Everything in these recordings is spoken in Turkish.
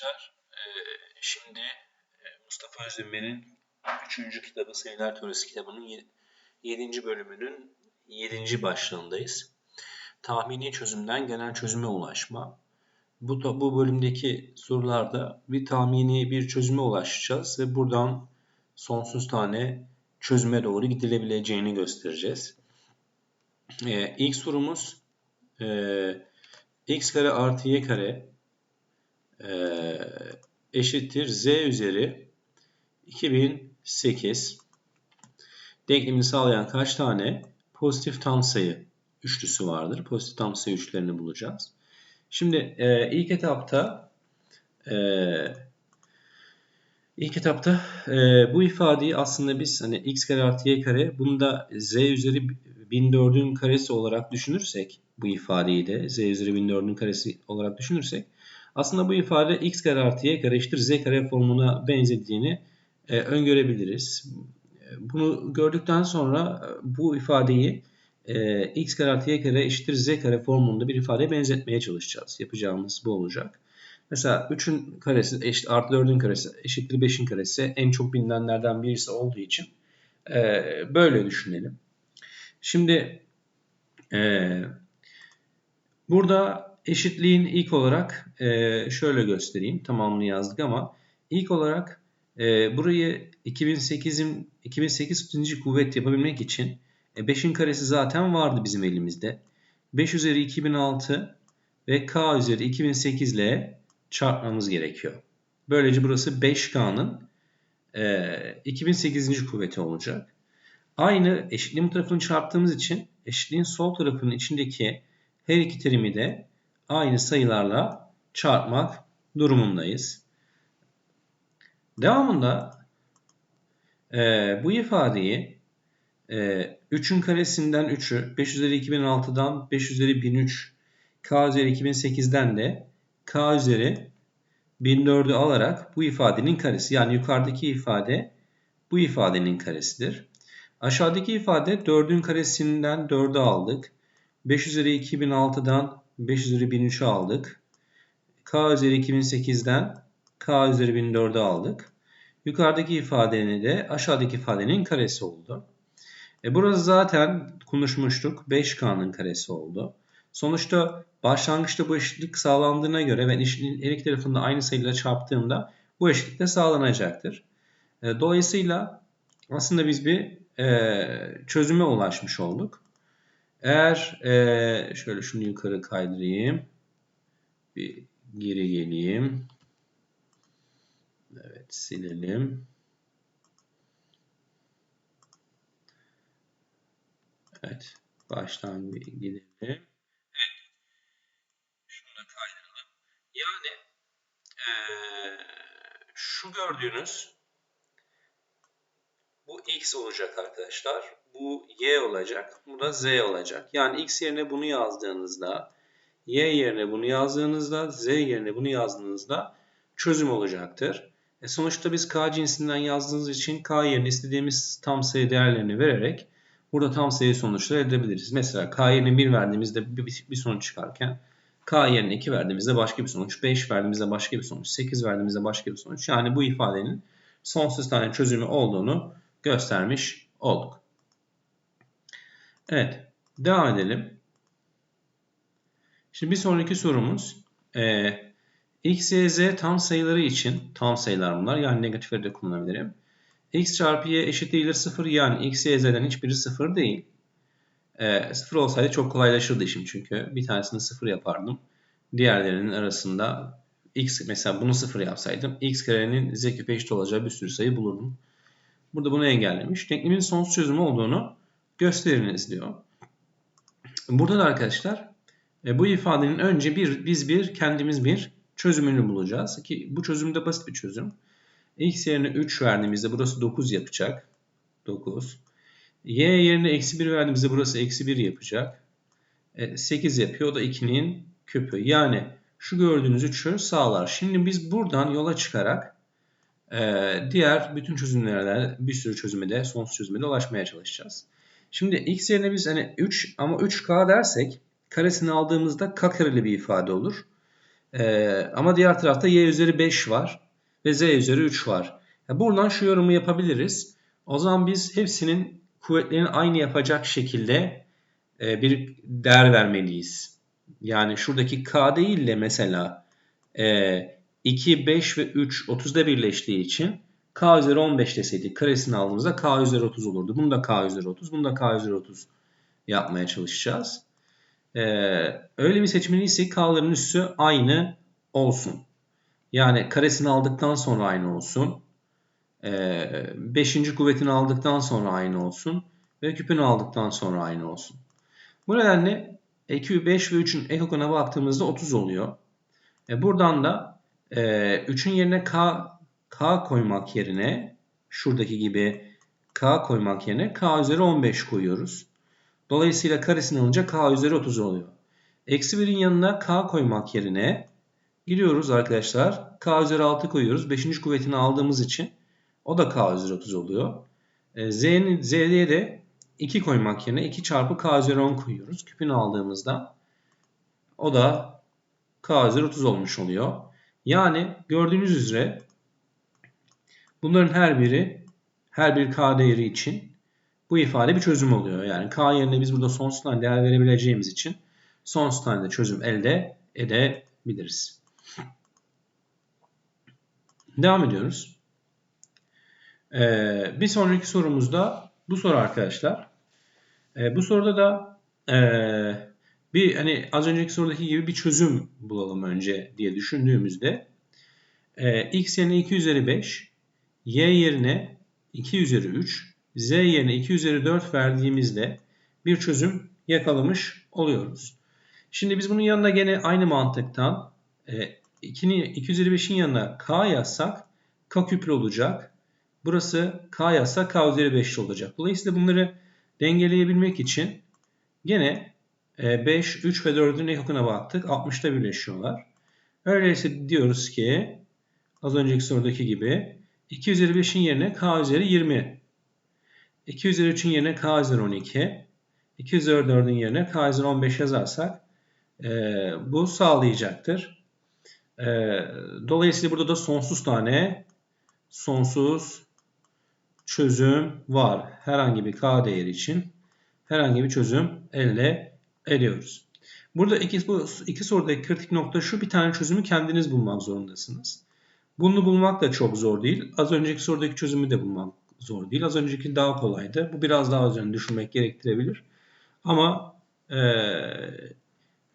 arkadaşlar. Ee, şimdi e, Mustafa Özdemir'in 3. kitabı Sayılar Teorisi kitabının 7. bölümünün 7. başlığındayız. Tahmini çözümden genel çözüme ulaşma. Bu, bu bölümdeki sorularda bir tahmini bir çözüme ulaşacağız ve buradan sonsuz tane çözüme doğru gidilebileceğini göstereceğiz. Ee, ilk sorumuz e, x kare artı y kare e, eşittir z üzeri 2008 denklemini sağlayan kaç tane pozitif tam sayı üçlüsü vardır? Pozitif tam sayı üçlerini bulacağız. Şimdi e, ilk etapta e, ilk etapta e, bu ifadeyi aslında biz hani x kare artı y kare bunu da z üzeri 1004'ün karesi olarak düşünürsek bu ifadeyi de z üzeri 1004'ün karesi olarak düşünürsek aslında bu ifade x kare artı y kare eşittir z kare formuna benzediğini e, öngörebiliriz. Bunu gördükten sonra e, bu ifadeyi e, x kare artı y kare eşittir z kare formunda bir ifadeye benzetmeye çalışacağız. Yapacağımız bu olacak. Mesela 3'ün karesi eşit artı 4'ün karesi eşittir 5'in karesi en çok bilinenlerden birisi olduğu için e, böyle düşünelim. Şimdi e, burada eşitliğin ilk olarak e, şöyle göstereyim. Tamamını yazdık ama ilk olarak e, burayı 2008'in 2008 tutuncu kuvvet yapabilmek için e, 5'in karesi zaten vardı bizim elimizde. 5 üzeri 2006 ve k üzeri 2008 ile çarpmamız gerekiyor. Böylece burası 5k'nın e, 2008. kuvveti olacak. Aynı eşitliğin bu tarafını çarptığımız için eşitliğin sol tarafının içindeki her iki terimi de aynı sayılarla çarpmak durumundayız. Devamında e, bu ifadeyi e, 3'ün karesinden 3'ü 5 üzeri 2006'dan 5 üzeri 1003 k üzeri 2008'den de k üzeri 1004'ü alarak bu ifadenin karesi yani yukarıdaki ifade bu ifadenin karesidir. Aşağıdaki ifade 4'ün karesinden 4'ü aldık. 5 üzeri 2006'dan 5 üzeri 1003'ü aldık. K üzeri 2008'den K üzeri 1004'ü aldık. Yukarıdaki ifadenin de aşağıdaki ifadenin karesi oldu. E burası zaten konuşmuştuk. 5K'nın karesi oldu. Sonuçta başlangıçta bu eşitlik sağlandığına göre ben eşitliğin her iki tarafında aynı sayıyla çarptığımda bu eşitlik de sağlanacaktır. E, dolayısıyla aslında biz bir e, çözüme ulaşmış olduk. Eğer e, şöyle şunu yukarı kaydırayım. Bir geri geleyim. Evet silelim. Evet. Baştan bir gidelim. Evet. Şunu da kaydıralım. Yani e, şu gördüğünüz bu x olacak arkadaşlar. Bu y olacak. Bu da z olacak. Yani x yerine bunu yazdığınızda y yerine bunu yazdığınızda z yerine bunu yazdığınızda çözüm olacaktır. E sonuçta biz k cinsinden yazdığımız için k yerine istediğimiz tam sayı değerlerini vererek burada tam sayı sonuçları elde edebiliriz. Mesela k yerine 1 verdiğimizde bir, sonuç çıkarken k yerine 2 verdiğimizde başka bir sonuç, 5 verdiğimizde başka bir sonuç, 8 verdiğimizde başka bir sonuç. Yani bu ifadenin sonsuz tane çözümü olduğunu göstermiş olduk. Evet. Devam edelim. Şimdi bir sonraki sorumuz e, x, y, z tam sayıları için tam sayılar bunlar. Yani negatifleri de kullanabilirim. x çarpı y eşit değildir 0. Yani x, y, z'den hiçbiri 0 değil. E, 0 olsaydı çok kolaylaşırdı işim çünkü. Bir tanesini 0 yapardım. Diğerlerinin arasında x mesela bunu 0 yapsaydım x karenin z küpe eşit olacağı bir sürü sayı bulurdum. Burada bunu engellemiş. Denklemin sonsuz çözümü olduğunu gösteriniz diyor. Burada da arkadaşlar e, bu ifadenin önce bir biz bir kendimiz bir çözümünü bulacağız. Ki bu çözüm de basit bir çözüm. X yerine 3 verdiğimizde burası 9 yapacak. 9. Y yerine eksi 1 verdiğimizde burası eksi 1 yapacak. E, 8 yapıyor. O da 2'nin küpü. Yani şu gördüğünüz 3'ü sağlar. Şimdi biz buradan yola çıkarak e, diğer bütün çözümlerden bir sürü çözüme de sonsuz çözüme de ulaşmaya çalışacağız. Şimdi x yerine biz hani 3 ama 3k dersek karesini aldığımızda k kareli bir ifade olur. Ee, ama diğer tarafta y üzeri 5 var ve z üzeri 3 var. Yani buradan şu yorumu yapabiliriz. O zaman biz hepsinin kuvvetlerini aynı yapacak şekilde e, bir değer vermeliyiz. Yani şuradaki k değil de mesela e, 2, 5 ve 3 30'da birleştiği için k üzeri 15 deseydik karesini aldığımızda k üzeri 30 olurdu. Bunu da k üzeri 30, bunu da k üzeri 30 yapmaya çalışacağız. Ee, öyle bir seçmeliysek k'ların üssü aynı olsun. Yani karesini aldıktan sonra aynı olsun. Ee, kuvvetini aldıktan sonra aynı olsun. Ve küpünü aldıktan sonra aynı olsun. Bu nedenle EQ 5 ve 3'ün ekokuna baktığımızda 30 oluyor. E buradan da e, 3'ün yerine k, k koymak yerine şuradaki gibi k koymak yerine k üzeri 15 koyuyoruz. Dolayısıyla karesini alınca k üzeri 30 oluyor. Eksi 1'in yanına k koymak yerine gidiyoruz arkadaşlar. k üzeri 6 koyuyoruz. 5. kuvvetini aldığımız için o da k üzeri 30 oluyor. E, z'ye de 2 koymak yerine 2 çarpı k üzeri 10 koyuyoruz. Küpünü aldığımızda o da k üzeri 30 olmuş oluyor. Yani gördüğünüz üzere bunların her biri her bir k değeri için bu ifade bir çözüm oluyor. Yani k yerine biz burada sonsuz tane değer verebileceğimiz için sonsuz tane de çözüm elde edebiliriz. Devam ediyoruz. Ee, bir sonraki sorumuzda bu soru arkadaşlar. Ee, bu soruda da e, bir hani az önceki sorudaki gibi bir çözüm bulalım önce diye düşündüğümüzde e, x yerine 2 üzeri 5, y yerine 2 üzeri 3, z yerine 2 üzeri 4 verdiğimizde bir çözüm yakalamış oluyoruz. Şimdi biz bunun yanına gene aynı mantıktan e, 2, 2 üzeri 5'in yanına k yazsak k küplü olacak. Burası k yazsak k üzeri 5 olacak. Dolayısıyla bunları dengeleyebilmek için gene 5, e, 3 ve 4'ün ekokuna baktık. 60'ta birleşiyorlar. Öyleyse diyoruz ki az önceki sorudaki gibi 2 üzeri 5'in yerine k üzeri 20. 2 üzeri 3'ün yerine k üzeri 12. 2 üzeri 4'ün yerine k üzeri 15 yazarsak e, bu sağlayacaktır. E, dolayısıyla burada da sonsuz tane sonsuz çözüm var. Herhangi bir k değeri için herhangi bir çözüm elde ediyoruz. Burada iki, bu iki sorudaki kritik nokta şu bir tane çözümü kendiniz bulmak zorundasınız. Bunu bulmak da çok zor değil. Az önceki sorudaki çözümü de bulmak zor değil. Az önceki daha kolaydı. Bu biraz daha üzerine düşünmek gerektirebilir. Ama e,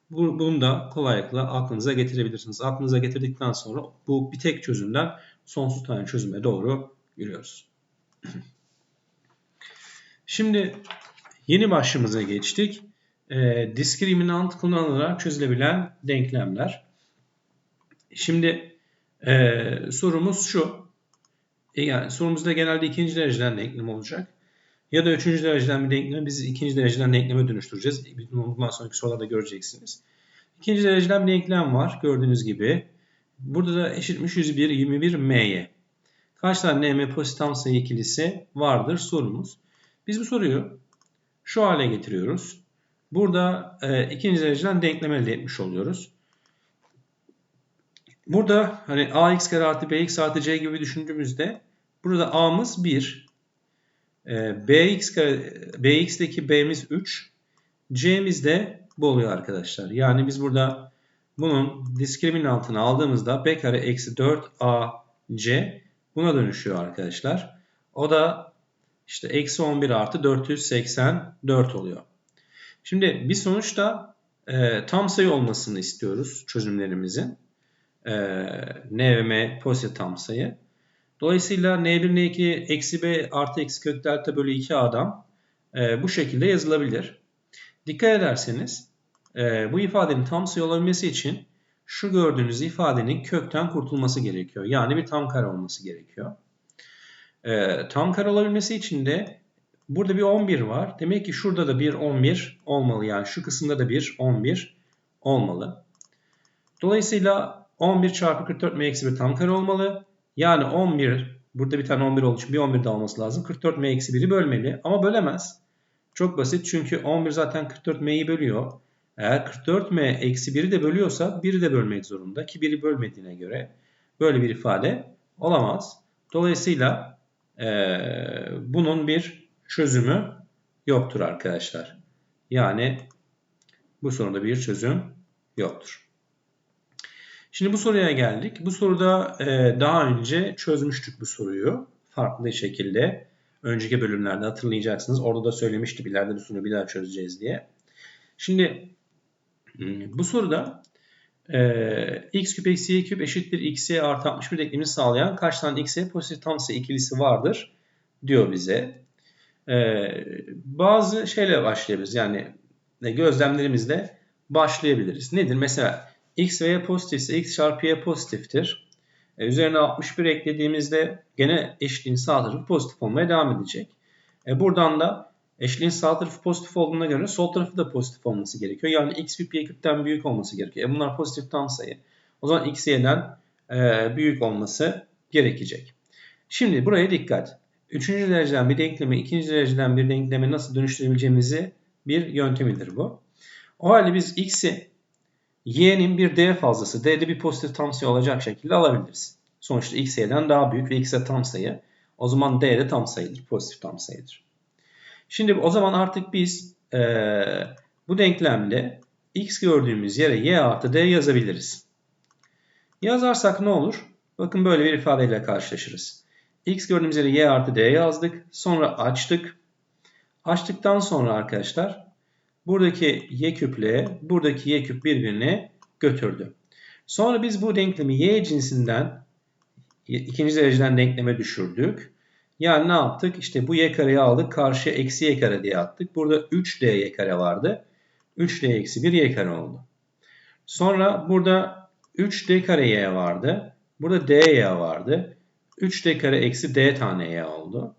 bu, bunu da kolaylıkla aklınıza getirebilirsiniz. Aklınıza getirdikten sonra bu bir tek çözümden sonsuz tane çözüme doğru yürüyoruz. Şimdi yeni başlığımıza geçtik. E, diskriminant kullanılarak çözülebilen denklemler. Şimdi e, sorumuz şu. E, yani sorumuzda genelde ikinci dereceden denklem olacak. Ya da üçüncü dereceden bir denklemi biz ikinci dereceden denkleme dönüştüreceğiz. Bundan sonraki sorularda göreceksiniz. İkinci dereceden bir denklem var gördüğünüz gibi. Burada da eşitmiş 101 21 m'ye. Kaç tane m pozitif tam sayı ikilisi vardır sorumuz. Biz bu soruyu şu hale getiriyoruz. Burada e, ikinci dereceden denklem elde etmiş oluyoruz. Burada hani ax kare artı bx artı c gibi düşündüğümüzde burada a'mız 1. E, bx kare, bx'deki b'miz 3. c'miz de bu oluyor arkadaşlar. Yani biz burada bunun diskriminantını aldığımızda b kare eksi 4 ac buna dönüşüyor arkadaşlar. O da işte eksi 11 artı 484 oluyor. Şimdi bir sonuçta e, tam sayı olmasını istiyoruz çözümlerimizin. E, n ve m pozitif tam sayı. Dolayısıyla n1 n2 eksi b artı eksi kök delta bölü 2 a'dan e, bu şekilde yazılabilir. Dikkat ederseniz e, bu ifadenin tam sayı olabilmesi için şu gördüğünüz ifadenin kökten kurtulması gerekiyor. Yani bir tam kare olması gerekiyor. E, tam kare olabilmesi için de burada bir 11 var. Demek ki şurada da bir 11 olmalı. Yani şu kısımda da bir 11 olmalı. Dolayısıyla 11 çarpı 44 m eksi 1 tam kare olmalı. Yani 11 burada bir tane 11 olduğu için bir 11 daha olması lazım. 44 m eksi 1'i bölmeli ama bölemez. Çok basit çünkü 11 zaten 44 m'yi bölüyor. Eğer 44m eksi 1'i de bölüyorsa 1'i de bölmek zorunda ki 1'i bölmediğine göre böyle bir ifade olamaz. Dolayısıyla e, bunun bir çözümü yoktur arkadaşlar. Yani bu soruda bir çözüm yoktur. Şimdi bu soruya geldik. Bu soruda e, daha önce çözmüştük bu soruyu. Farklı şekilde. Önceki bölümlerde hatırlayacaksınız. Orada da söylemiştim ileride bu soruyu bir daha çözeceğiz diye. Şimdi hmm, bu soruda e, x küp eksi y küp eşittir x'e artı 61 denklemini sağlayan kaç tane x'e pozitif tam sayı ikilisi vardır diyor bize. E, bazı şeyle başlayabiliriz. Yani gözlemlerimizle başlayabiliriz. Nedir? Mesela x ve y pozitifse x çarpı y pozitiftir. E, üzerine 61 eklediğimizde gene eşitliğin sağ tarafı pozitif olmaya devam edecek. E, buradan da eşitliğin sağ tarafı pozitif olduğuna göre sol tarafı da pozitif olması gerekiyor. Yani x küp y küpten büyük olması gerekiyor. E, bunlar pozitif tam sayı. O zaman x y'den e, büyük olması gerekecek. Şimdi buraya dikkat. Üçüncü dereceden bir denklemi ikinci dereceden bir denkleme nasıl dönüştürebileceğimizi bir yöntemidir bu. O halde biz x'i y'nin bir d fazlası, d'de bir pozitif tam sayı olacak şekilde alabiliriz. Sonuçta x y'den daha büyük ve x'e tam sayı. O zaman d de tam sayıdır, pozitif tam sayıdır. Şimdi o zaman artık biz e, bu denklemde x gördüğümüz yere y artı d yazabiliriz. Yazarsak ne olur? Bakın böyle bir ifadeyle karşılaşırız. X gördüğümüz yere y artı d yazdık. Sonra açtık. Açtıktan sonra arkadaşlar buradaki y küple buradaki y küp birbirini götürdü. Sonra biz bu denklemi y cinsinden ikinci dereceden denkleme düşürdük. Yani ne yaptık? İşte bu y kareyi aldık. Karşıya eksi y kare diye attık. Burada 3d y kare vardı. 3d eksi 1 y kare oldu. Sonra burada 3d kare y vardı. Burada d y vardı. 3d kare eksi d tane y oldu.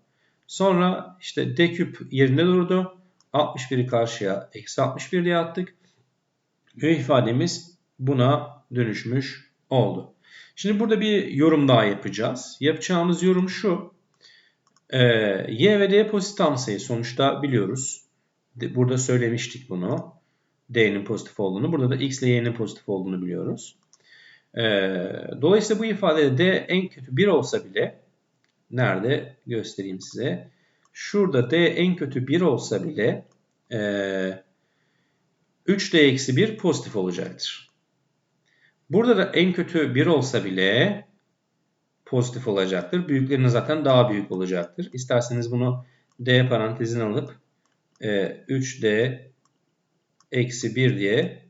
Sonra işte d küp yerinde durdu. 61'i karşıya eksi 61 diye attık. Ve ifademiz buna dönüşmüş oldu. Şimdi burada bir yorum daha yapacağız. Yapacağımız yorum şu. Ee, y ve d pozitif tam sayı sonuçta biliyoruz. Burada söylemiştik bunu. D'nin pozitif olduğunu. Burada da x ile y'nin pozitif olduğunu biliyoruz. Ee, dolayısıyla bu ifadede d en kötü 1 olsa bile nerede göstereyim size. Şurada d en kötü 1 olsa bile e, 3d eksi 1 pozitif olacaktır. Burada da en kötü 1 olsa bile pozitif olacaktır. Büyüklerinin zaten daha büyük olacaktır. İsterseniz bunu d parantezine alıp e, 3d eksi 1 diye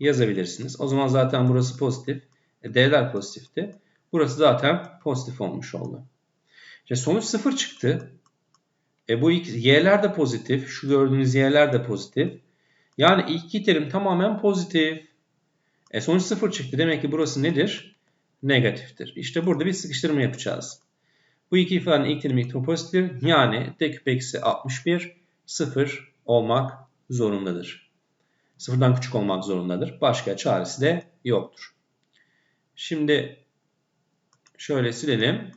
yazabilirsiniz. O zaman zaten burası pozitif. E, d'ler pozitifti. Burası zaten pozitif olmuş oldu. İşte sonuç 0 çıktı. E bu y'ler de pozitif. Şu gördüğünüz y'ler de pozitif. Yani ilk iki terim tamamen pozitif. E sonuç 0 çıktı. Demek ki burası nedir? Negatiftir. İşte burada bir sıkıştırma yapacağız. Bu iki ifadenin ilk terimi ilk pozitiftir. Yani d küp eksi 61 0 olmak zorundadır. Sıfırdan küçük olmak zorundadır. Başka çaresi de yoktur. Şimdi şöyle silelim.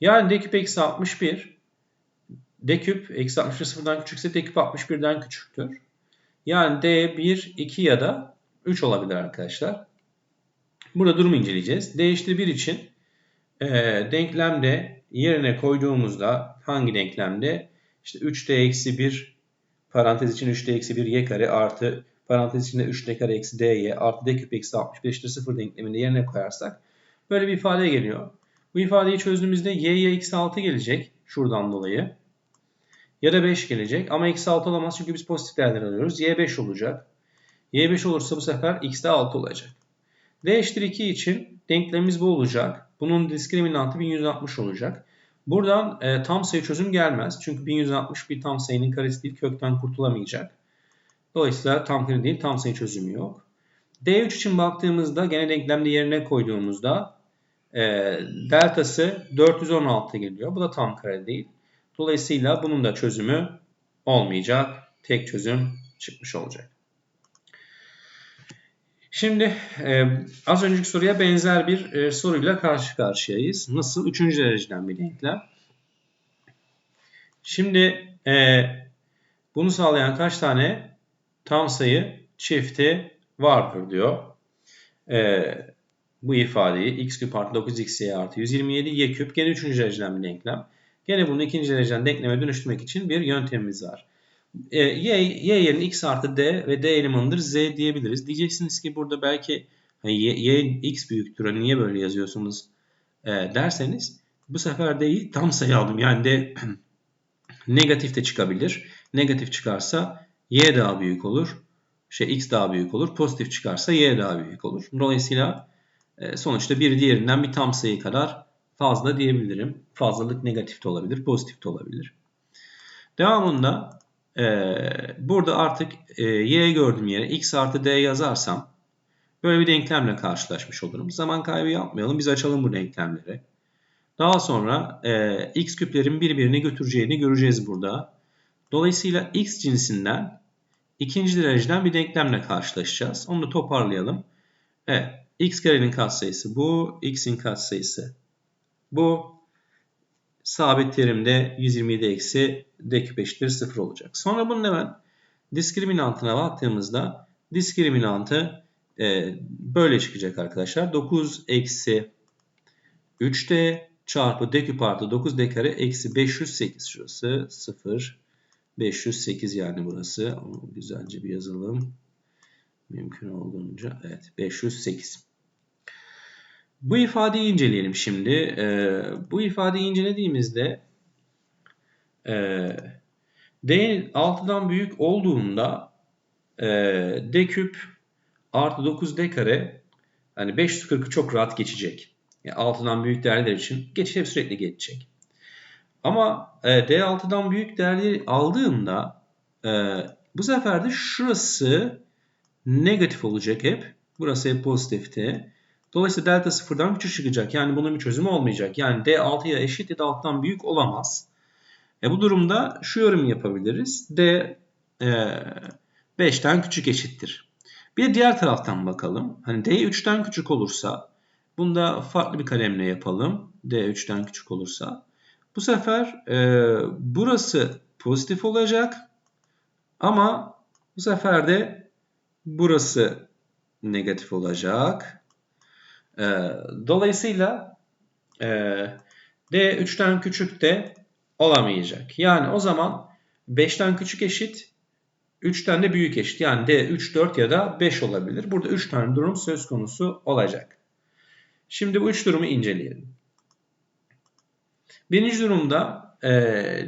Yani d küp eksi 61 d küp eksi 61 sıfırdan küçükse d küp 61'den küçüktür. Yani d 1, 2 ya da 3 olabilir arkadaşlar. Burada durumu inceleyeceğiz. d eşittir 1 için e, denklemde yerine koyduğumuzda hangi denklemde işte 3d eksi 1 parantez için 3d eksi 1 y kare artı parantez içinde 3d kare eksi dy artı d küp eksi 61 eşittir 0 denkleminde yerine koyarsak böyle bir ifade geliyor. Bu ifadeyi çözdüğümüzde y'ye eksi 6 gelecek şuradan dolayı. Ya da 5 gelecek ama eksi 6 olamaz çünkü biz pozitif değerler alıyoruz. Y 5 olacak. Y 5 olursa bu sefer x de 6 olacak. D eşittir 2 için denklemimiz bu olacak. Bunun diskriminantı 1160 olacak. Buradan e, tam sayı çözüm gelmez. Çünkü 1160 bir tam sayının karesi değil kökten kurtulamayacak. Dolayısıyla tam kare değil tam sayı çözümü yok. D3 için baktığımızda gene denklemde yerine koyduğumuzda e, deltası 416 geliyor. Bu da tam kare değil. Dolayısıyla bunun da çözümü olmayacak. Tek çözüm çıkmış olacak. Şimdi e, az önceki soruya benzer bir e, soruyla karşı karşıyayız. Nasıl? Üçüncü dereceden bir denklem. Şimdi e, bunu sağlayan kaç tane tam sayı çifti vardır diyor. Ee, bu ifadeyi x küp artı 9xy artı 127 y küp gene 3. dereceden bir denklem. Gene bunu ikinci dereceden denkleme dönüştürmek için bir yöntemimiz var. E, y, y yerine x artı d ve d elemanıdır z diyebiliriz. Diyeceksiniz ki burada belki y, y x büyüktür. Hani niye böyle yazıyorsunuz e, derseniz bu sefer d'yi tam sayı aldım. Yani de negatif de çıkabilir. Negatif çıkarsa y daha büyük olur. Şey x daha büyük olur. Pozitif çıkarsa y daha büyük olur. Dolayısıyla e, sonuçta bir diğerinden bir tam sayı kadar fazla diyebilirim. Fazlalık negatif de olabilir, pozitif de olabilir. Devamında e, burada artık e, y gördüğüm yere x artı d yazarsam böyle bir denklemle karşılaşmış olurum. Zaman kaybı yapmayalım. Biz açalım bu denklemleri. Daha sonra e, x küplerin birbirini götüreceğini göreceğiz burada. Dolayısıyla x cinsinden ikinci dereceden bir denklemle karşılaşacağız. Onu da toparlayalım. Evet, x karenin katsayısı bu, x'in katsayısı bu. Sabit terimde 127 eksi d küp eşittir 0 olacak. Sonra bunun hemen diskriminantına baktığımızda diskriminantı e, böyle çıkacak arkadaşlar. 9 eksi 3d çarpı d küp artı 9d kare eksi 508 şurası 0 508 yani burası. Güzelce bir yazalım. Mümkün olduğunca. Evet 508. Bu ifadeyi inceleyelim şimdi. Ee, bu ifadeyi incelediğimizde e, d 6'dan büyük olduğunda e, d küp artı 9d kare yani 540'ı çok rahat geçecek. Yani 6'dan büyük değerler için geçiş sürekli geçecek. Ama e, D6'dan büyük değerleri aldığımda e, bu sefer de şurası negatif olacak hep. Burası hep pozitifti. Dolayısıyla delta sıfırdan küçük çıkacak. Yani bunun bir çözümü olmayacak. Yani D 6'ya eşit ya da 6'dan büyük olamaz. E bu durumda şu yorum yapabiliriz. D e, 5'ten küçük eşittir. Bir diğer taraftan bakalım. Hani D 3'ten küçük olursa bunu da farklı bir kalemle yapalım. D 3'ten küçük olursa. Bu sefer e, burası pozitif olacak. Ama bu sefer de burası negatif olacak. E, dolayısıyla e, D 3'ten küçük de olamayacak. Yani o zaman 5'ten küçük eşit 3'ten de büyük eşit. Yani D 3, 4 ya da 5 olabilir. Burada 3 tane durum söz konusu olacak. Şimdi bu 3 durumu inceleyelim. Birinci durumda e,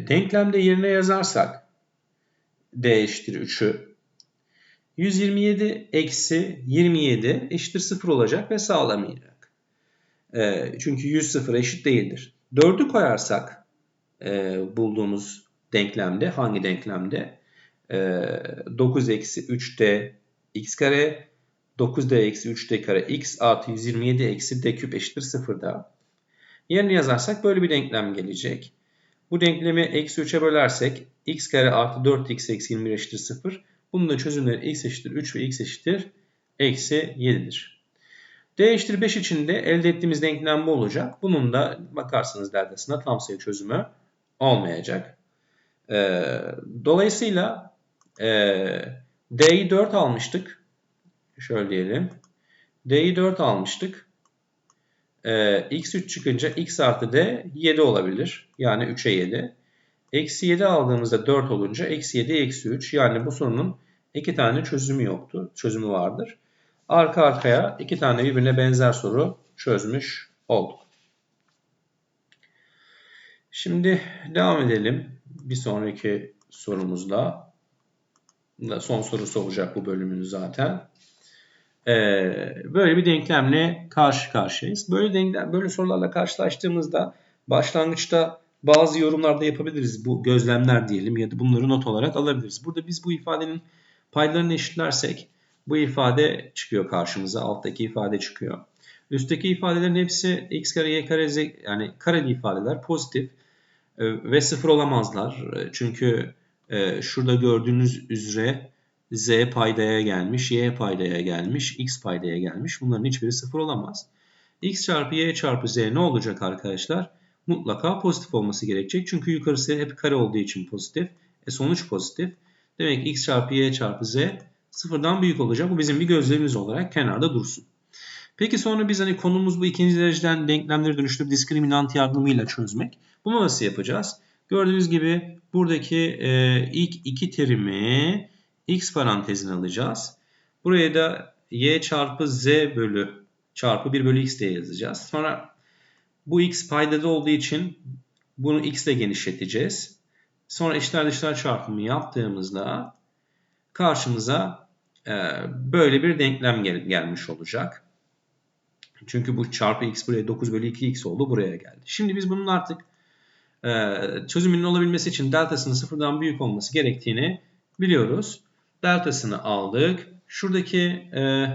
denklemde yerine yazarsak D eşittir 3'ü 127 eksi 27 eşittir 0 olacak ve sağlamayacak. E, çünkü 100 sıfır eşit değildir. 4'ü koyarsak e, bulduğumuz denklemde hangi denklemde? E, 9 eksi 3d x kare 9d eksi 3d kare x artı 127 eksi d küp eşittir 0'da. Yerine yazarsak böyle bir denklem gelecek. Bu denklemi eksi 3'e bölersek x kare artı 4x eksi 21 eşittir 0. Bunun da çözümleri x eşittir 3 ve x eşittir eksi 7'dir. D eşittir 5 için de elde ettiğimiz denklem bu olacak. Bunun da bakarsanız derdesinde tam sayı çözümü olmayacak. Ee, dolayısıyla e, D'yi 4 almıştık. Şöyle diyelim. D'yi 4 almıştık e, x3 çıkınca x artı d 7 olabilir. Yani 3'e 7. Eksi 7 aldığımızda 4 olunca eksi 7 eksi 3. Yani bu sorunun iki tane çözümü yoktu. Çözümü vardır. Arka arkaya iki tane birbirine benzer soru çözmüş olduk. Şimdi devam edelim. Bir sonraki sorumuzda. Son sorusu olacak bu bölümün zaten. Ee, böyle bir denklemle karşı karşıyayız. Böyle denklem, böyle sorularla karşılaştığımızda başlangıçta bazı yorumlarda yapabiliriz. Bu gözlemler diyelim ya da bunları not olarak alabiliriz. Burada biz bu ifadenin paylarını eşitlersek bu ifade çıkıyor karşımıza. Alttaki ifade çıkıyor. Üstteki ifadelerin hepsi x kare y kare z yani kareli ifadeler pozitif e, ve sıfır olamazlar. Çünkü e, şurada gördüğünüz üzere z paydaya gelmiş, y paydaya gelmiş, x paydaya gelmiş. Bunların hiçbiri sıfır olamaz. x çarpı y çarpı z ne olacak arkadaşlar? Mutlaka pozitif olması gerekecek. Çünkü yukarısı hep kare olduğu için pozitif. E sonuç pozitif. Demek x çarpı y çarpı z sıfırdan büyük olacak. Bu bizim bir gözlemimiz olarak kenarda dursun. Peki sonra biz hani konumuz bu ikinci dereceden denklemleri dönüştürüp diskriminant yardımıyla çözmek. Bunu nasıl yapacağız? Gördüğünüz gibi buradaki e, ilk iki terimi x parantezine alacağız. Buraya da y çarpı z bölü çarpı 1 bölü x diye yazacağız. Sonra bu x paydada olduğu için bunu x ile genişleteceğiz. Sonra içler dışlar çarpımı yaptığımızda karşımıza e, böyle bir denklem gel gelmiş olacak. Çünkü bu çarpı x buraya 9 bölü 2x oldu buraya geldi. Şimdi biz bunun artık e, çözümünün olabilmesi için deltasının sıfırdan büyük olması gerektiğini biliyoruz. Deltasını aldık. Şuradaki e,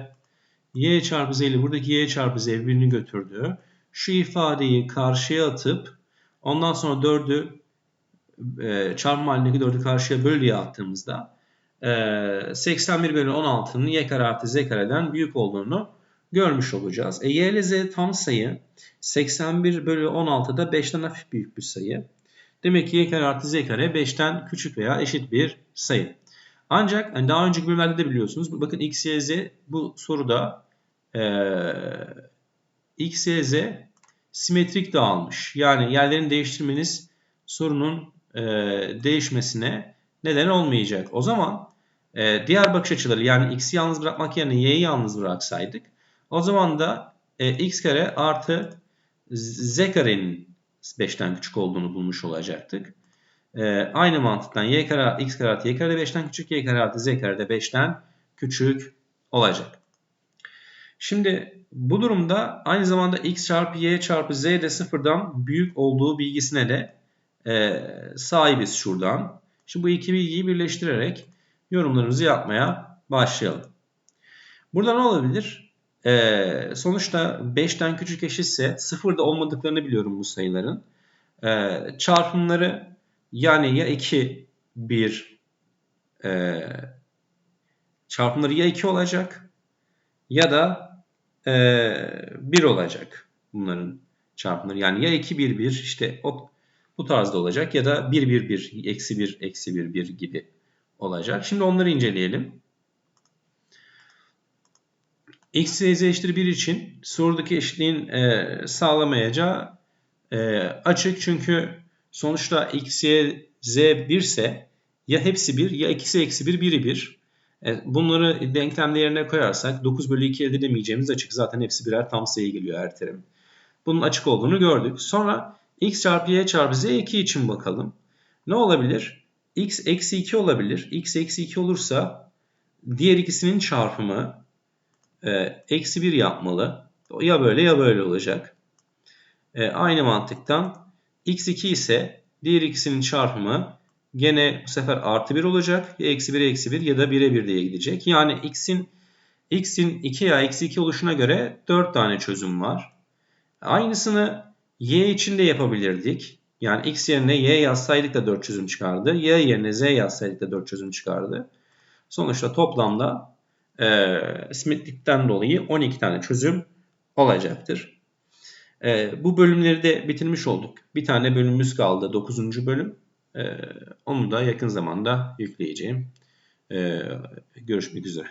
y çarpı z ile buradaki y çarpı z birbirini götürdü. Şu ifadeyi karşıya atıp ondan sonra 4'ü e, çarpma halindeki 4'ü karşıya böl diye attığımızda e, 81 bölü 16'nın y kare artı z kareden büyük olduğunu görmüş olacağız. E, y ile z tam sayı 81 bölü 16'da 5'ten hafif büyük bir sayı. Demek ki y kare artı z kare 5'ten küçük veya eşit bir sayı. Ancak yani daha önceki bölümlerde de biliyorsunuz. Bakın x, y, z bu soruda e, x, y, z simetrik dağılmış. Yani yerlerini değiştirmeniz sorunun e, değişmesine neden olmayacak. O zaman e, diğer bakış açıları yani x'i yalnız bırakmak yerine y'yi yalnız bıraksaydık o zaman da e, x kare artı z karenin 5'ten küçük olduğunu bulmuş olacaktık. E, aynı mantıktan y kare x kare artı y kare de 5'ten küçük, y kare artı z kare de 5'ten küçük olacak. Şimdi bu durumda aynı zamanda x çarpı y çarpı z de sıfırdan büyük olduğu bilgisine de e, sahibiz şuradan. Şimdi bu iki bilgiyi birleştirerek yorumlarımızı yapmaya başlayalım. Burada ne olabilir? Ee, sonuçta 5'ten küçük eşitse sıfırda olmadıklarını biliyorum bu sayıların. Ee, çarpımları yani ya 2 1 e, çarpımları ya 2 olacak ya da e, 1 olacak bunların çarpımları. Yani ya 2 1 1 işte o, bu tarzda olacak ya da 1 1 1 eksi 1 eksi 1 1 gibi olacak. Şimdi onları inceleyelim. x, y, z eşittir 1 için sorudaki eşitliğin e, sağlamayacağı e, açık. Çünkü sonuçta x, y, z 1 ise ya hepsi 1 ya ikisi eksi 1 biri 1. E, bunları denklemde yerine koyarsak 9 bölü 2 elde edemeyeceğimiz açık. Zaten hepsi birer tam sayı geliyor her terim. Bunun açık olduğunu gördük. Sonra x çarpı y çarpı z 2 için bakalım. Ne olabilir? x eksi 2 olabilir. x eksi 2 olursa diğer ikisinin çarpımı e, eksi 1 yapmalı. Ya böyle ya böyle olacak. E, aynı mantıktan x2 ise diğer ikisinin çarpımı gene bu sefer artı 1 olacak. Ya eksi 1 eksi 1 ya da 1'e 1 diye gidecek. Yani x'in x'in 2 ya eksi 2 oluşuna göre 4 tane çözüm var. Aynısını y için de yapabilirdik. Yani x yerine y yazsaydık da 4 çözüm çıkardı. Y yerine z yazsaydık da 4 çözüm çıkardı. Sonuçta toplamda e, simetrikten dolayı 12 tane çözüm olacaktır. E, bu bölümleri de bitirmiş olduk. Bir tane bölümümüz kaldı 9. bölüm. E, onu da yakın zamanda yükleyeceğim. E, görüşmek üzere.